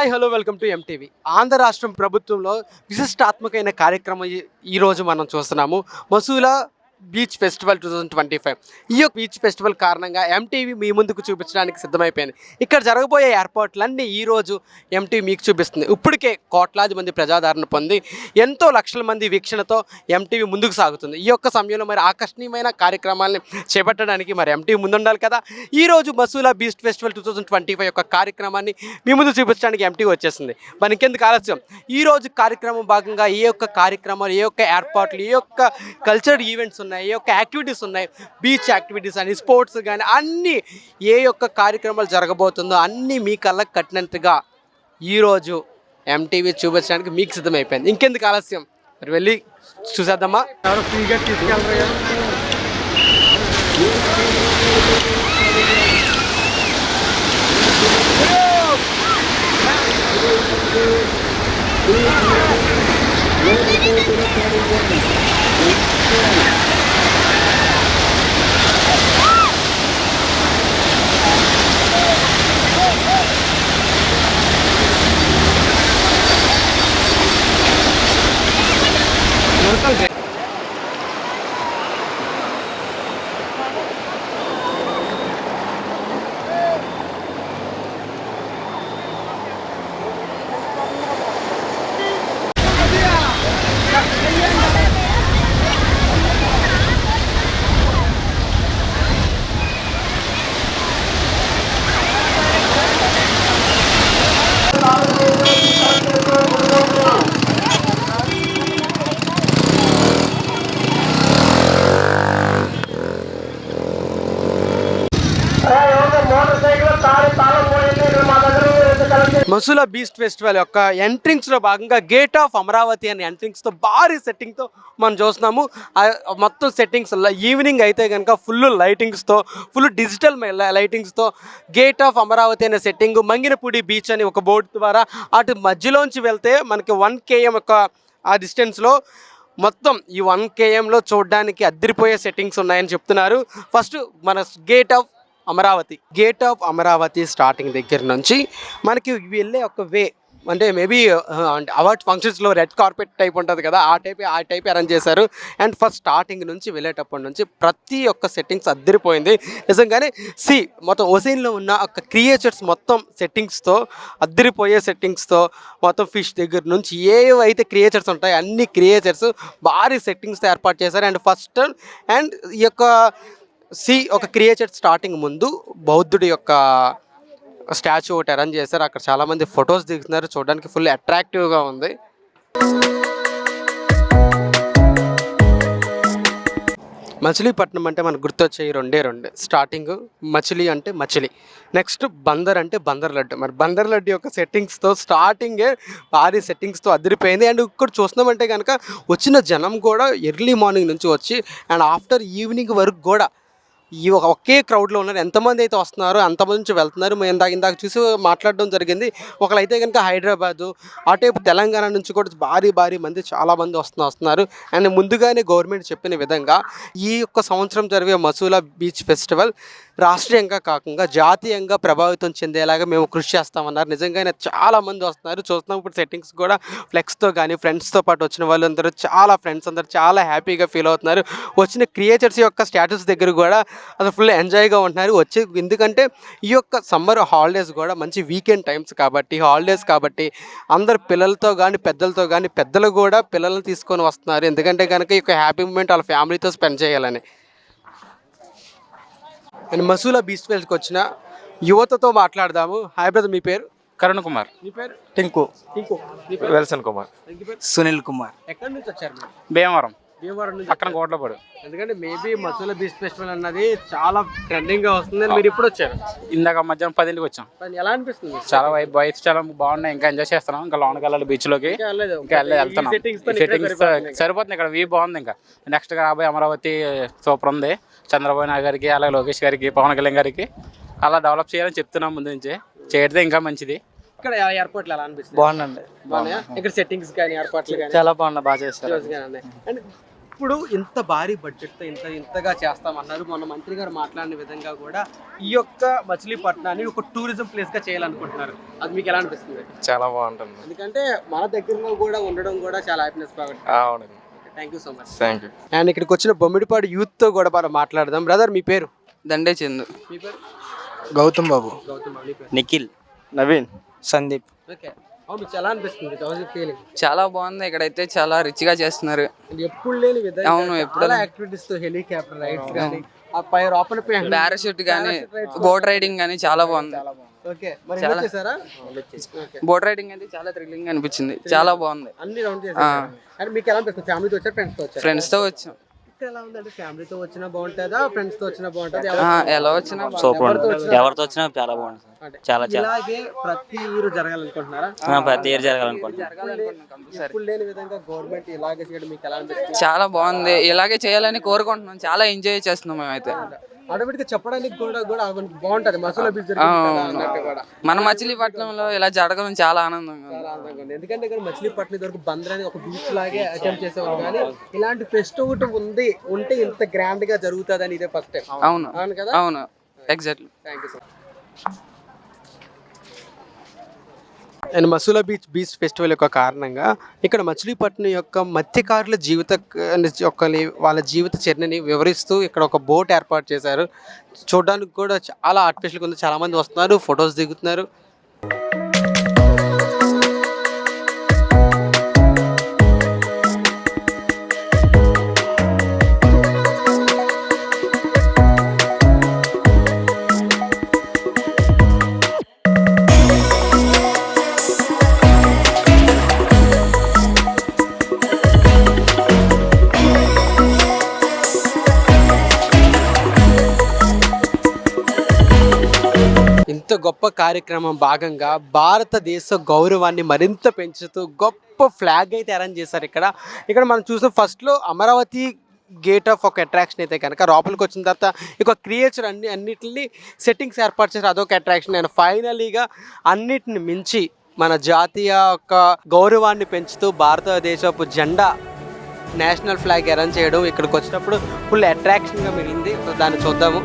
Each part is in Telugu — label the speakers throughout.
Speaker 1: Hi hello welcome to MTV Andhra రాష్ట్రం ప్రభుత్వంలో విశిష్టాత్మకమైన కార్యక్రమం ఈ- ఈరోజు మనం చూస్తున్నాము. Masula beach festival two thousand twenty five ఈ యొక్క బీచ్ ఫెస్టివల్ కారణంగా ఎంటీవీ మీ ముందుకు చూపించడానికి సిద్ధమైపోయింది. ఇక్కడ జరగబోయే ఏర్పాట్లన్నీ ఈరోజు ఎంటీవీ మీకు చూపిస్తుంది. ఇప్పటికే కోట్లాది మంది ప్రజాదరణ పొంది ఎంతో లక్షల మంది వీక్షణతో ఎంటీవీ ముందుకు సాగుతుంది. ఈ యొక్క సమయంలో మరి ఆకర్షణీయమైన కార్యక్రమాలని చేపట్టడానికి మరి ఎంటీవీ ముందుండాలి కదా? ఈరోజు Masula beach festival two thousand twenty five యొక్క కార్యక్రమాన్ని మీ ముందు చూపించడానికి ఎంటీవీ వచ్చేసింది. మరి ఇంకెందుకు ఆలస్యం? ఈరోజు కార్యక్రమం భాగంగా ఏ యొక్క కార్యక్రమాలు ఏ యొక్క ఏర్పాట్లు ఏ యొక్క కల్చరల్ ఈవెంట్స్ ఉన్నాయి. ఏ యొక్క యాక్టివిటీస్ ఉన్నాయి. బీచ్ యాక్టివిటీస్ అని స్పోర్ట్స్ కానీ అన్నీ ఏ యొక్క కార్యక్రమాలు జరగబోతుందో అన్నీ మీ కళ్ళకు కట్టినట్టుగా ఈరోజు ఎంటీవీ చూపించడానికి మీకు సిద్ధమైపోయింది. ఇంకెందుకు ఆలస్యం? మరి వెళ్ళి చూసేద్దామా? ఎవరు ఫ్రీగా తీసుకెళ్ళరు మసూలా బీస్ట్ ఫెస్టివల్ యొక్క ఎంట్రింగ్స్లో భాగంగా గేట్ ఆఫ్ అమరావతి అనే ఎంట్రింగ్స్తో భారీ సెట్టింగ్తో మనం చూస్తున్నాము. మొత్తం సెట్టింగ్స్ ఈవినింగ్ అయితే కనుక ఫుల్ లైటింగ్స్తో ఫుల్ డిజిటల్ లైటింగ్స్తో గేట్ ఆఫ్ అమరావతి అనే సెట్టింగ్ మంగినపూడి బీచ్ అని ఒక బోర్డు ద్వారా అటు మధ్యలోంచి వెళ్తే మనకి వన్ కేఎం యొక్క ఆ డిస్టెన్స్లో మొత్తం ఈ వన్ కేఎంలో చూడడానికి అద్దరిపోయే సెట్టింగ్స్ ఉన్నాయని చెప్తున్నారు. ఫస్ట్ మన gate of Amaravati gate of Amaravati starting దగ్గర నుంచి మనకి వెళ్ళే ఒక వే అంటే మేబీ uh, అంటే అవార్డ్ ఫంక్షన్స్లో రెడ్ కార్పెట్ టైప్ ఉంటుంది కదా ఆ టైప్ ఆ టైప్ అరేంజ్ చేశారు. అండ్ ఫస్ట్ స్టార్టింగ్ నుంచి వెళ్ళేటప్పటి నుంచి ప్రతి ఒక్క సెట్టింగ్స్ అద్దరిపోయింది. నిజంగానే సి మొత్తం ఒసైన్లో ఉన్న ఒక క్రియేచర్స్ మొత్తం సెట్టింగ్స్తో అద్దరిపోయే సెట్టింగ్స్తో మొత్తం ఫిష్ దగ్గర నుంచి ఏవైతే క్రియేచర్స్ ఉంటాయో అన్ని క్రియేచర్స్ భారీ సెట్టింగ్స్తో ఏర్పాటు చేశారు. అండ్ ఫస్ట్ అండ్ ఈ యొక్క సి ఒక క్రియేచర్ స్టార్టింగ్ ముందు బౌద్ధుడి యొక్క స్టాచ్యూ ఒకటి అరేంజ్ చేశారు. అక్కడ చాలామంది ఫొటోస్ దిగుతున్నారు. చూడడానికి ఫుల్ అట్రాక్టివ్గా ఉంది. మచిలీపట్నం అంటే మనకు గుర్తొచ్చాయి రెండే రెండే. స్టార్టింగ్ మచిలీ అంటే మచిలీ. నెక్స్ట్ బందర్ అంటే బందర్ లడ్డు. మరి బందర్ లడ్డు యొక్క సెట్టింగ్స్తో స్టార్టింగే భారీ సెట్టింగ్స్తో అదిరిపోయింది. అండ్ ఇక్కడ చూస్తున్నామంటే కనుక వచ్చిన జనం కూడా ఎర్లీ మార్నింగ్ నుంచి వచ్చి అండ్ ఆఫ్టర్ ఈవినింగ్ వరకు కూడా ఈ ఒకే క్రౌడ్లో ఉన్నారు. ఎంతమంది అయితే వస్తున్నారో అంతమంది నుంచి వెళ్తున్నారు. మేము ఇందాక ఇందాక చూసి మాట్లాడడం జరిగింది. ఒకరైతే కనుక హైదరాబాదు అటేపు తెలంగాణ నుంచి కూడా భారీ భారీ మంది చాలామంది వస్తున్న వస్తున్నారు. అండ్ ముందుగానే గవర్నమెంట్ చెప్పిన విధంగా ఈ యొక్క సంవత్సరం జరిగే మసూలా బీచ్ ఫెస్టివల్ రాష్ట్రీయంగా కాకుండా జాతీయంగా ప్రభావితం చెందేలాగా మేము కృషి చేస్తామన్నారు. నిజంగానే చాలామంది వస్తున్నారు. చూస్తున్నాం ఇప్పుడు సెట్టింగ్స్ కూడా ఫ్లెక్స్తో కానీ ఫ్రెండ్స్తో పాటు వచ్చిన వాళ్ళందరూ చాలా ఫ్రెండ్స్ అందరూ చాలా హ్యాపీగా ఫీల్ అవుతున్నారు. వచ్చిన క్రియేటర్స్ యొక్క స్టేటస్ దగ్గర కూడా అసలు ఫుల్ ఎంజాయ్గా ఉంటున్నారు. వచ్చి ఎందుకంటే ఈ యొక్క సమ్మర్ హాలిడేస్ కూడా మంచి వీకెండ్ టైమ్స్ కాబట్టి హాలిడేస్ కాబట్టి అందరు పిల్లలతో కానీ పెద్దలతో కానీ పెద్దలు కూడా పిల్లల్ని తీసుకొని వస్తున్నారు. ఎందుకంటే కనుక ఈ యొక్క హ్యాపీ మూమెంట్ వాళ్ళ ఫ్యామిలీతో స్పెండ్ చేయాలని. అండ్ మసూలా బీచ్ ఫెస్ట్కి వచ్చిన యువతతో మాట్లాడదాము. హాయ్ బ్రదర్ మీ పేరు?
Speaker 2: కరుణ్ కుమార్.
Speaker 1: మీ పేరు?
Speaker 3: టింకు.
Speaker 1: పేరు?
Speaker 4: వెల్సన్ కుమార్.
Speaker 3: సునీల్ కుమార్.
Speaker 1: ఎక్కడి నుంచి వచ్చారు మీరు?
Speaker 2: భీమవరం.
Speaker 1: భీమవరం నుంచి
Speaker 2: పక్కన కోట్లపాడు.
Speaker 1: ఎందుకంటే మేబీ మసూలా బీచ్ ఫెస్టివల్ అన్నది చాలా ట్రెండింగ్గా వస్తుంది మీరు ఇప్పుడు వచ్చారు.
Speaker 2: ఇందాక మధ్యాహ్నం పదింటికి వచ్చాం.
Speaker 1: కానీ ఎలా అనిపిస్తుంది?
Speaker 2: చాలా వైబ్ బాయ్స్ చాలా బాగున్నాయి. ఇంకా ఎంజాయ్ చేస్తున్నాం. ఇంకా లోనకి వెళ్ళాలి బీచ్లోకి.
Speaker 1: ఇంకా
Speaker 2: వెళ్తున్నాం. సెట్టింగ్స్
Speaker 1: సరిపోతుంది ఇంకా.
Speaker 2: సరిపోతుంది ఇక్కడ. వ్యూ బాగుంది ఇంకా. నెక్స్ట్ రాబోయే అమరావతి సూపర్ ఉంది. చంద్రబాబు నాయుడు గారికి అలాగే లోకేష్ గారికి పవన్ కళ్యాణ్ గారికి అలా డెవలప్ చేయాలని చెప్తున్నాం ముందు నుంచి. చేయడం ఇంకా మంచిది.
Speaker 1: ఇక్కడ ఏర్పాట్లు ఎలా అనిపిస్తుంది
Speaker 3: బాగుందండి
Speaker 1: బాగున్నాయా? ఇక్కడ సెట్టింగ్స్ కానీ ఏర్పాట్లు కానీ.
Speaker 3: చాలా బాగుంది బాగా చేస్తారు.
Speaker 1: అండ్ ఇప్పుడు ఇంత భారీ బడ్జెట్తో ఇంత ఇంతగా చేస్తామన్నారు. మొన్న మంత్రి గారు మాట్లాడిన విధంగా కూడా ఈ యొక్క మచిలీపట్నాన్ని ఒక టూరిజం ప్లేస్గా చేయాలనుకుంటున్నారు. అది మీకు ఎలా అనిపిస్తుంది?
Speaker 3: చాలా బాగుంటుంది.
Speaker 1: ఎందుకంటే మన దగ్గరలో కూడా ఉండడం కూడా చాలా హ్యాపీనెస్ కాబట్టి
Speaker 3: అవునండి.
Speaker 1: Thank you so much
Speaker 3: thank you
Speaker 1: and ఇక్కడికి వచ్చిన బొమ్మిడిపాడు యూత్తో కూడా మనం మాట్లాడదాం. బ్రదర్ మీ పేరు?
Speaker 4: దండే చందు.
Speaker 1: మీ పేరు?
Speaker 5: గౌతమ్ బాబు.
Speaker 1: గౌతమ్ బాబు,
Speaker 4: నిఖిల్.
Speaker 3: నవీన్.
Speaker 5: సందీప్
Speaker 1: ఓకే
Speaker 4: చాలా బాగుంది. ఇక్కడైతే చాలా రిచ్గా చేస్తున్నారు.
Speaker 1: ఎప్పుడు లేని విధంగా
Speaker 4: అవును, ఎప్పుడు
Speaker 1: చాలా యాక్టివిటీస్తో హెలికాప్టర్ రైడ్స్ కానీ ఆ పై లోపల పై
Speaker 4: పారాషూట్ కానీ బోట్ రైడింగ్ కానీ చాలా బాగుంది. బోట్ రైడింగ్ అయితే చాలా థ్రిల్లింగ్ అనిపించింది. చాలా బాగుంది. ఫ్రెండ్స్తో వచ్చాం.
Speaker 1: ఎలా ఫ్యామిలీతో వచ్చినా బాగుంటుందా? ఫ్రెండ్స్తో వచ్చినా బాగుంటుందా?
Speaker 4: ఆ, ఎలా వచ్చినా
Speaker 6: సూపర్ ఎవరితో వచ్చినా చాలా
Speaker 1: అంటే
Speaker 6: చాలా చాలా.
Speaker 1: ఇలాగే ప్రతి ఇయర్ జరగాలనుకుంటున్నారా?
Speaker 6: ఆ, ప్రతి ఇయర్
Speaker 4: జరగాలనుకుంటున్నాం. కంపల్సరీ.
Speaker 1: ఎప్పుడు లేని విధంగా గవర్నమెంట్ ఇలాగే చేయడం మీకు ఎలా అనిపిస్తుంది?
Speaker 4: చాలా బాగుంది. ఇలాగే చేయాలని కోరుకుంటున్నాం. చాలా ఎంజాయ్ చేస్తున్నాం మేమైతే.
Speaker 1: ఆటోమేటిక్ చెప్పడానికి కూడా కూడా బాగుంటది. మసూలా బీచ్
Speaker 4: మన మచిలీపట్నంలో ఇలా జరగడం చాలా ఆనందంగా ఉంది.
Speaker 1: ఎందుకంటే ఇక్కడ మచిలీపట్నం వరకు బందర్ అని ఒక బీచ్ లాగే అటెంప్ట్ చేసేవారు కానీ ఇలాంటి ఫెస్ట్ ఒకటి ఉంది ఉంటే ఇంత గ్రాండ్గా జరుగుతుంది అని ఇదే ఫస్ట్ టైం
Speaker 4: అవును.
Speaker 1: అవును కదా?
Speaker 4: అవును. Exactly
Speaker 1: thank you sir and Masula beach beach festival యొక్క కారణంగా ఇక్కడ మచిలీపట్నం యొక్క మత్స్యకారుల జీవిత యొక్క వాళ్ళ జీవిత చర్యని వివరిస్తూ ఇక్కడ ఒక బోట్ ఏర్పాటు చేశారు. చూడడానికి కూడా చాలా ఆర్టిఫిషియల్గా ఉంది. చాలామంది వస్తున్నారు ఫొటోస్ దిగుతున్నారు. కార్యక్రమం భాగంగా భారతదేశ గౌరవాన్ని మరింత పెంచుతూ గొప్ప ఫ్లాగ్ అయితే అరేంజ్ చేశారు ఇక్కడ. ఇక్కడ మనం చూసిన ఫస్ట్లో అమరావతి గేట్ ఆఫ్ ఒక అట్రాక్షన్ అయితే కనుక లోపలికి వచ్చిన తర్వాత ఇక క్రియేచర్ అన్ని అన్నిటిని సెట్టింగ్స్ ఏర్పాటు చేశారు. అదొక అట్రాక్షన్ అండ్ ఫైనలీగా అన్నిటిని మించి మన జాతీయ యొక్క గౌరవాన్ని పెంచుతూ భారతదేశపు జెండా నేషనల్ ఫ్లాగ్ అరేంజ్ చేయడం ఇక్కడికి వచ్చినప్పుడు ఫుల్ అట్రాక్షన్గా మిగిలింది. దాన్ని చూద్దాము.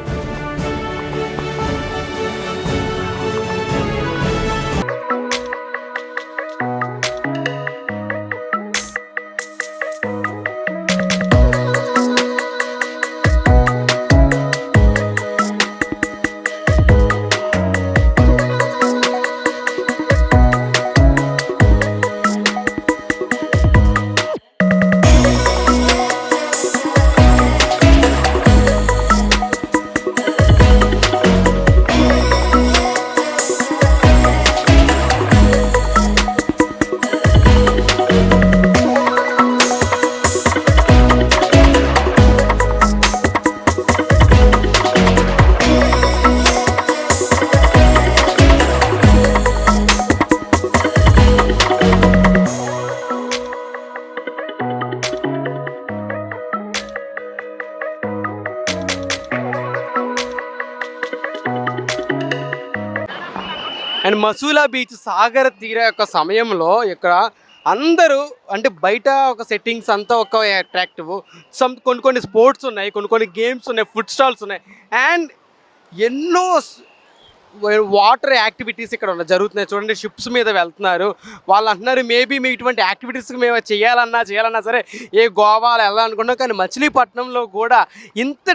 Speaker 1: అండ్ మసూలా బీచ్ సాగర తీర యొక్క సమయంలో ఇక్కడ అందరూ అంటే బయట ఒక సెట్టింగ్స్ అంతా ఒక అట్రాక్టివ్ సమ్ కొన్ని కొన్ని స్పోర్ట్స్ ఉన్నాయి కొన్ని కొన్ని గేమ్స్ ఉన్నాయి ఫుడ్ స్టాల్స్ ఉన్నాయి. అండ్ ఎన్నో వాటర్ యాక్టివిటీస్ ఇక్కడ ఉన్న- జరుగుతున్నాయి. చూడండి షిప్స్ మీద వెళ్తున్నారు. వాళ్ళు అంటున్నారు మేబీ మీ ఇటువంటి యాక్టివిటీస్కి మేము చేయాలన్నా చేయాలన్నా సరే ఏ గోవాలో వెళ్ళాలనుకున్నాం కానీ మచిలీపట్నంలో కూడా ఇంత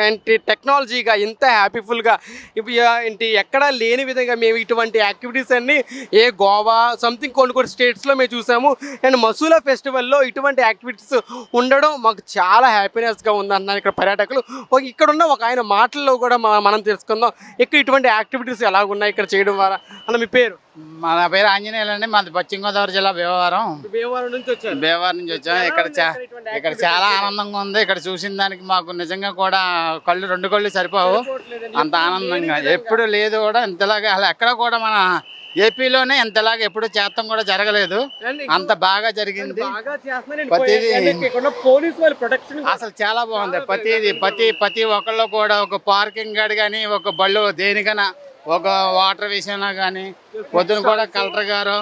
Speaker 1: అంటే టెక్నాలజీగా ఇంత హ్యాపీఫుల్గా ఇప్పుడు ఏంటి ఎక్కడా లేని విధంగా మేము ఇటువంటి యాక్టివిటీస్ అన్ని ఏ గోవా సంథింగ్ కొన్ని కొన్ని స్టేట్స్లో మేము చూసాము. అండ్ మసూలా ఫెస్టివల్లో ఇటువంటి యాక్టివిటీస్ ఉండడం మాకు చాలా హ్యాపీనెస్గా ఉందన్నారు ఇక్కడ పర్యాటకులు. ఇక్కడ ఉన్న ఒక ఆయన మాటల్లో కూడా మనం తెలుసుకుందాం. ఇక్కడ ఇటువంటి యాక్టివిటీస్ ఎలా ఉన్నాయి ఇక్కడ చేయడం ద్వారా? అన్న మీ పేరు?
Speaker 7: మన పేరు ఆంజనేయులు అండి. మాది పశ్చిమ గోదావరి జిల్లా భీమవరం.
Speaker 1: భీమవరం నుంచి వచ్చారు.
Speaker 7: భీమవరం నుంచి వచ్చాం. ఇక్కడ ఇక్కడ చాలా ఆనందంగా ఉంది. ఇక్కడ చూసిన దానికి మాకు నిజంగా కూడా కళ్ళు రెండు కళ్ళు సరిపోవు. అంత ఆనందంగా. ఎప్పుడు లేదు కూడా ఇంతలాగా అసలు ఎక్కడ కూడా మన ఏపీలోనే ఇంతలాగా ఎప్పుడు చేస్తాం కూడా జరగలేదు. అంత బాగా జరిగింది. ప్రతిదీ- అసలు చాలా బాగుంది. ప్రతిది ప్రతి ప్రతి ఒక్కళ్ళు కూడా ఒక పార్కింగ్ గార్డ్ కానీ ఒక బళ్ళు దేనికైనా ఒక వాటర్ విషయంలో కానీ పొద్దున కూడా కలెక్టర్ గారు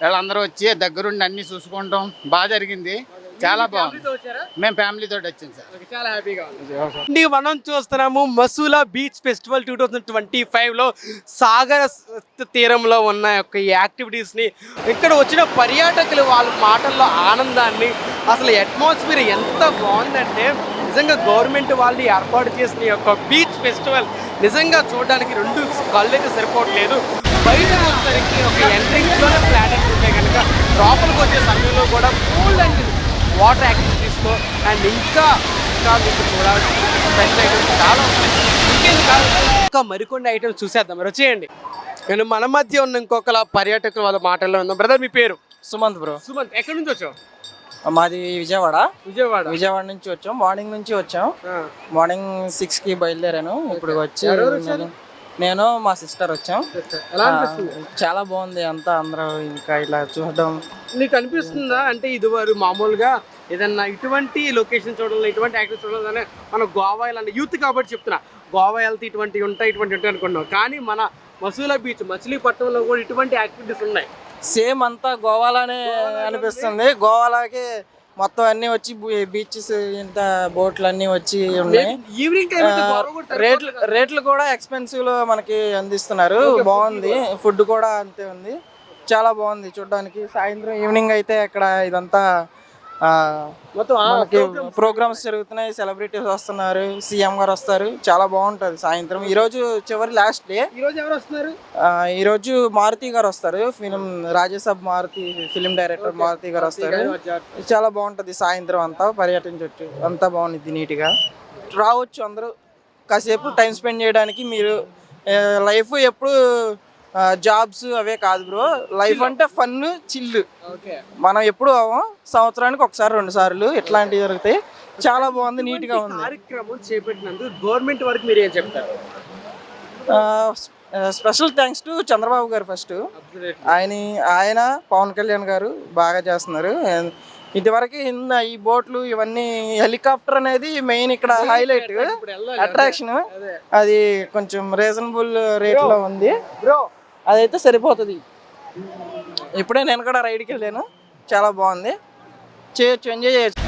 Speaker 7: వీళ్ళందరూ వచ్చి దగ్గరుండి అన్ని చూసుకుంటాం. బాగా జరిగింది. చాలా బాగుంది. మేము ఫ్యామిలీ తోటి వచ్చాం సార్.
Speaker 1: చాలా హ్యాపీగా ఉంది. మనం చూస్తున్నాము Masula beach festival two thousand twenty ఫైవ్లో సాగర తీరంలో ఉన్న యొక్క ఈ యాక్టివిటీస్ని ఇక్కడ వచ్చిన పర్యాటకులు వాళ్ళ మాటల్లో ఆనందాన్ని అసలు అట్మాస్ఫియర్ ఎంత బాగుందంటే నిజంగా గవర్నమెంట్ వాళ్ళు ఏర్పాటు చేసిన ఈ యొక్క బీచ్ ఫెస్టివల్ నిజంగా చూడడానికి రెండు కళ్ళు అయితే సరిపోవట్లేదు. బయట వచ్చేసరికి ఒక ఎంట్రింగ్స్లోనే ప్లానెట్ ఉంటే కనుక లోపలికి వచ్చే సమయంలో కూడా కూల్ అండ్ వాటర్ యాక్టివిటీస్తో అండ్ ఇంకా ఇంకా మీకు చూడాల్సిన స్పెషల్ ఐటమ్స్ చాలా ఉన్నాయి. ఇంకేం కాదు ఇంకా మరికొన్ని ఐటమ్స్ చూసేద్దాం. మరి వచ్చేయండి నేను మన మధ్య ఉన్న ఇంకొకలా పర్యాటకుల వాళ్ళ మాటల్లో ఉందాం బ్రదర్ మీ పేరు?
Speaker 5: సుమంత్ బ్రో
Speaker 1: సుమంత్ ఎక్కడి నుంచి వచ్చావు?
Speaker 5: మాది విజయవాడ.
Speaker 1: విజయవాడ.
Speaker 5: విజయవాడ నుంచి వచ్చాం. మార్నింగ్ నుంచి వచ్చాం. మార్నింగ్ సిక్స్కి బయలుదేరాను. ఇప్పుడు వచ్చి? నేను- మా సిస్టర్ వచ్చాం. చాలా బాగుంది. అంతా అందరూ ఇంకా ఇలా చూడడం.
Speaker 1: నీకు అనిపిస్తుందా? అంటే ఇది వారు మామూలుగా ఏదన్నా ఇటువంటి లొకేషన్ చూడాలి ఇటువంటి యాక్టివ్ చూడాలని మన గోవా ఇలాంటి యూత్ కాబట్టి చెప్తున్నా. గోవా వెళ్తే ఇటువంటివి ఉంటాయి ఇటువంటి ఉంటాయి అనుకున్నాం. కానీ మన మసూలా బీచ్ మచిలీపట్నంలో కూడా ఇటువంటి యాక్టివిటీస్ ఉన్నాయి.
Speaker 5: సేమ్ అంతా గోవాలానే అనిపిస్తుంది. గోవాలాగే మొత్తం అన్ని వచ్చి బీచెస్ ఇంత బోట్లు అన్ని వచ్చి ఉన్నాయి.
Speaker 1: ఈవినింగ్
Speaker 5: రేట్లు. రేట్లు కూడా ఎక్స్పెన్సివ్లో మనకి అందిస్తున్నారు. బాగుంది. ఫుడ్ కూడా అంతే ఉంది. చాలా బాగుంది చూడడానికి. సాయంత్రం ఈవినింగ్ అయితే ఇక్కడ ఇదంతా
Speaker 1: మొత్తం
Speaker 5: ప్రోగ్రామ్స్ జరుగుతున్నాయి సెలబ్రిటీస్ వస్తున్నారు సీఎం గారు వస్తారు చాలా బాగుంటది సాయంత్రం. ఈ రోజు చివరి లాస్ట్ డే
Speaker 1: ఈ రోజు ఎవరు వస్తున్నారు?
Speaker 5: ఈ రోజు మారుతి గారు వస్తారు film Rajya Sabha Maruthi film director Maruthi garu వస్తారు. చాలా బాగుంటది సాయంత్రం అంతా పర్యటించవచ్చు అంతా బాగుంది నీట్గా. రావచ్చు అందరూ. కాసేపు టైం స్పెండ్ చేయడానికి మీరు లైఫ్ ఎప్పుడు జాబ్స్ అవే కాదు బ్రో లైఫ్ అంటే ఫన్ చిల్లు మనం ఎప్పుడు అవ్వం సంవత్సరానికి ఒకసారి రెండు సార్లు ఇట్లాంటివి జరుగుతాయి. చాలా బాగుంది నీట్గా ఉంది.
Speaker 1: కార్యక్రమం చేపట్టినందుకు గవర్నమెంట్ వరకు మీరు ఏం చెప్తారు
Speaker 5: స్పెషల్ థ్యాంక్స్ టు చంద్రబాబు గారు ఫస్ట్ ఆయన ఆయన పవన్ కళ్యాణ్ గారు బాగా చేస్తున్నారు. ఇదివరకు ఈ బోట్లు ఇవన్నీ హెలికాప్టర్ అనేది మెయిన్ ఇక్కడ హైలైట్ అట్రాక్షన్ అది కొంచెం రీజనబుల్ రేట్లో ఉంది.
Speaker 1: బ్రో
Speaker 5: అదైతే సరిపోతుంది. ఇప్పుడే నేను కూడా రైడ్కి వెళ్ళాను. చాలా బాగుంది. చేయొచ్చు ఎంజాయ్ చేయొచ్చు.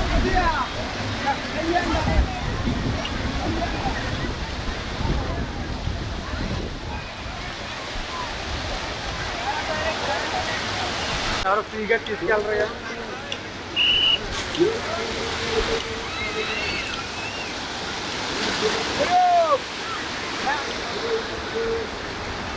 Speaker 1: ఎవరు ఫ్రీగా తీసుకెళ్ళరు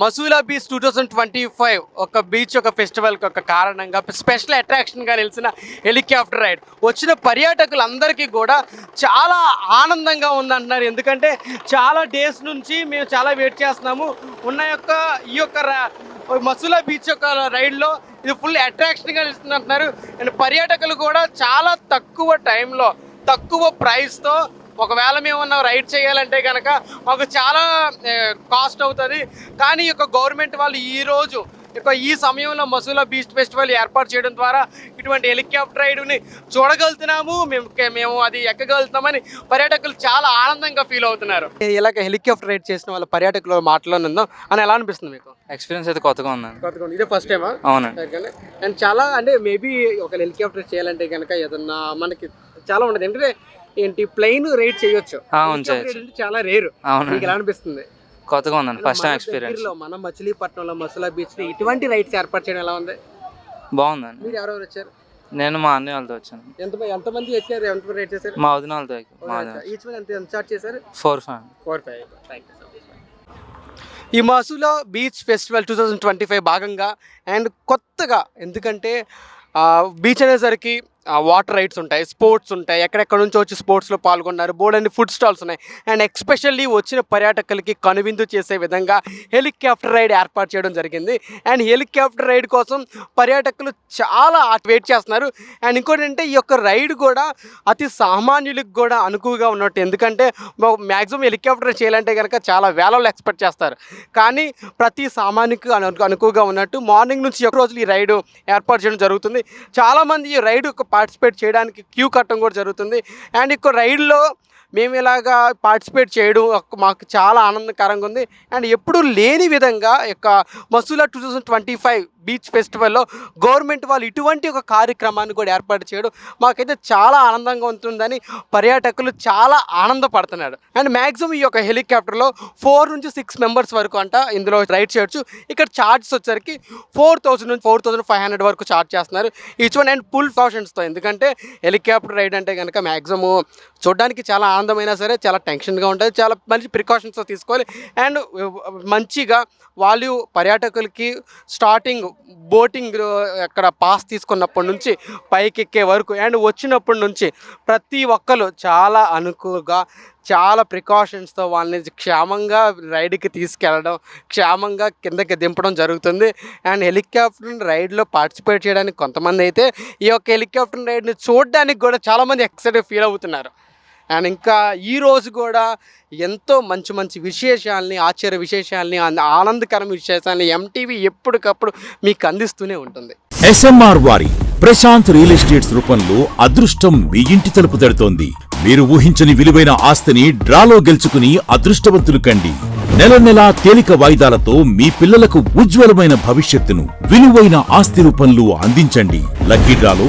Speaker 1: Masula beach two thousand twenty five ఒక బీచ్ ఒక ఫెస్టివల్కి ఒక కారణంగా స్పెషల్ అట్రాక్షన్గా నిలిచిన హెలికాప్టర్ రైడ్ వచ్చిన పర్యాటకులందరికీ కూడా చాలా ఆనందంగా ఉందంటున్నారు. ఎందుకంటే చాలా డేస్ నుంచి మేము చాలా వెయిట్ చేస్తున్నాము. ఉన్న యొక్క ఈ యొక్క మసూలా బీచ్ యొక్క రైడ్లో ఇది ఫుల్ అట్రాక్షన్గా ఇస్తుంది అండ్ పర్యాటకులు కూడా చాలా తక్కువ టైంలో తక్కువ ప్రైస్తో ఒకవేళ మేము ఉన్న రైడ్ చేయాలంటే కనుక మాకు చాలా కాస్ట్ అవుతుంది. కానీ ఈ యొక్క గవర్నమెంట్ వాళ్ళు ఈ రోజు ఇక ఈ సమయంలో మసూలా బీచ్ ఫెస్టివల్ ఏర్పాటు చేయడం ద్వారా ఇటువంటి హెలికాప్టర్ రైడ్ని చూడగలుగుతున్నాము. మేము మేము అది ఎక్కగలుగుతామని పర్యాటకులు చాలా ఆనందంగా ఫీల్ అవుతున్నారు. ఇలాగ హెలికాప్టర్ రైడ్ చేసిన వాళ్ళ పర్యాటకులు మాట్లాడుందాం అని ఎలా అనిపిస్తుంది మీకు?
Speaker 3: ఎక్స్పీరియన్స్ అయితే కొత్తగా ఉందండి.
Speaker 1: కొత్తగా ఇదే ఫస్ట్ టైమా
Speaker 3: అవునండి.
Speaker 1: అండ్ చాలా అంటే మేబీ ఒక హెలికాప్టర్ చేయాలంటే కనుక ఏదన్నా మనకి చాలా ఉండదు. ఎందుకంటే ఏంటి? ప్లెయిన్ రైడ్ చేయొచ్చు.
Speaker 3: ఆ, అవును, చేయొచ్చు.
Speaker 1: చాలా రేరు
Speaker 3: అవునండి.
Speaker 1: మీకు ఎలా అనిపిస్తుంది?
Speaker 3: కొత్తగా ఉందండి ఫస్ట్ టైం
Speaker 1: మన
Speaker 3: ఎక్స్పీరియన్స్
Speaker 1: మన మచిలీపట్నంలో మసులా బీచ్లో ఇటువంటి రైడ్స్ ఏర్పాటు చేయడం ఎలా ఉంది?
Speaker 3: బాగుందండి.
Speaker 1: మీరు ఎవరెవరు వచ్చారు?
Speaker 3: నేను మా అన్నయ్య వాళ్ళతో వచ్చాను.
Speaker 1: ఎంత ఎంతమంది వచ్చారు ఎంతమంది రైడ్ చేశారు?
Speaker 3: మా వదిన వాళ్ళతో
Speaker 1: ఈచ్ వన్ ఎంత ఎంత చార్జ్ చేశారు?
Speaker 3: ఫోర్ ఫైవ్
Speaker 1: ఫోర్ ఫైవ్ ఈ Masula beach festival two thousand twenty five భాగంగా అండ్ కొత్తగా ఎందుకంటే బీచ్ అనేసరికి వాటర్ రైడ్స్ ఉంటాయి స్పోర్ట్స్ ఉంటాయి. ఎక్కడెక్కడ నుంచి వచ్చి స్పోర్ట్స్లో పాల్గొన్నారు. బోర్డ్ ఫుడ్ స్టాల్స్ ఉన్నాయి. అండ్ ఎక్స్పెషల్లీ వచ్చిన పర్యాటకులకి కనువిందు చేసే విధంగా హెలికాప్టర్ రైడ్ ఏర్పాటు చేయడం జరిగింది. అండ్ హెలికాప్టర్ రైడ్ కోసం పర్యాటకులు చాలా వెయిట్ చేస్తున్నారు. అండ్ ఇంకోటి అంటే ఈ యొక్క రైడ్ కూడా అతి సామాన్యులకు కూడా అనుకువగా ఉన్నట్టు. ఎందుకంటే మ్యాక్సిమం హెలికాప్టర్ చేయాలంటే కనుక చాలా వేలలు ఎక్స్పెక్ట్ చేస్తారు. కానీ ప్రతి సామాన్యుకు అను అనుకువగా ఉన్నట్టు మార్నింగ్ నుంచి ఒక రోజులు ఈ రైడ్ ఏర్పాటు చేయడం జరుగుతుంది. చాలామంది ఈ రైడ్ ఒక పార్టిసిపేట్ చేయడానికి క్యూ కట్టడం కూడా జరుగుతుంది. అండ్ ఇక్కడ రైడ్లో మేము ఇలాగా పార్టిసిపేట్ చేయడం మాకు చాలా ఆనందకరంగా ఉంది. అండ్ ఎప్పుడూ లేని విధంగా యొక్క Masula two thousand twenty five beach ఫెస్టివల్లో government వాళ్ళు ఇటువంటి ఒక కార్యక్రమాన్ని కూడా ఏర్పాటు చేయడం మాకైతే చాలా ఆనందంగా ఉంటుందని పర్యాటకులు చాలా ఆనందపడుతున్నారు. అండ్ మ్యాక్సిమం ఈ యొక్క హెలికాప్టర్లో ఫోర్ నుంచి సిక్స్ మెంబర్స్ వరకు అంట ఇందులో రైడ్ చేయొచ్చు. ఇక్కడ ఛార్జెస్ వచ్చరికి ఫోర్ థౌసండ్ నుంచి ఫోర్ థౌసండ్ ఫైవ్ హండ్రెడ్ వరకు ఛార్జ్ చేస్తున్నారు. ఈచ్ వన్ అండ్ ఫుల్ కాషన్స్తో ఎందుకంటే హెలికాప్టర్ రైడ్ అంటే కనుక మ్యాక్సిమం చూడడానికి చాలా ఆనందమైనా సరే చాలా టెన్షన్గా ఉంటుంది. చాలా మంచి ప్రికాషన్స్తో తీసుకోవాలి. అండ్ మంచిగా వాళ్ళు పర్యాటకులకి స్టార్టింగ్ బోటింగ్ అక్కడ పాస్ తీసుకున్నప్పటి నుంచి పైకి ఎక్కే వరకు అండ్ వచ్చినప్పటి నుంచి ప్రతి ఒక్కరు చాలా అనుకుగా చాలా ప్రికాషన్స్తో వాళ్ళని క్షేమంగా రైడ్కి తీసుకెళ్ళడం క్షేమంగా కిందకి దింపడం జరుగుతుంది. అండ్ హెలికాప్టర్ రైడ్లో పార్టిసిపేట్ చేయడానికి కొంతమంది అయితే ఈ యొక్క హెలికాప్టర్ రైడ్ని చూడడానికి కూడా చాలామంది ఎక్సైటెడ్ ఫీల్ అవుతున్నారు. అండ్ ఇంకా ఈరోజు కూడా ఎంతో మంచి మంచి విశేషాలని ఆశ్చర్య విశేషాలని ఆనందకరమైన విశేషాలని ఎంటీవీ ఎప్పటికప్పుడు మీకు అందిస్తూనే ఉంటుంది.
Speaker 8: ఎస్ఎంఆర్ వారి ప్రశాంత్ రియల్ ఎస్టేట్స్ రూపంలో అదృష్టం మీ ఇంటి తలుపు తడుతోంది. మీరు ఊహించని విలువైన ఆస్తిని డ్రాలో గెలుచుకుని అదృష్టవంతులు కండి. నెల నెలా తేలిక వాయిదాలతో మీ పిల్లలకు ఉజ్వలమైన భవిష్యత్తును విలువైన ఆస్తి రూపంలో అందించండి. లక్కీ డ్రాలో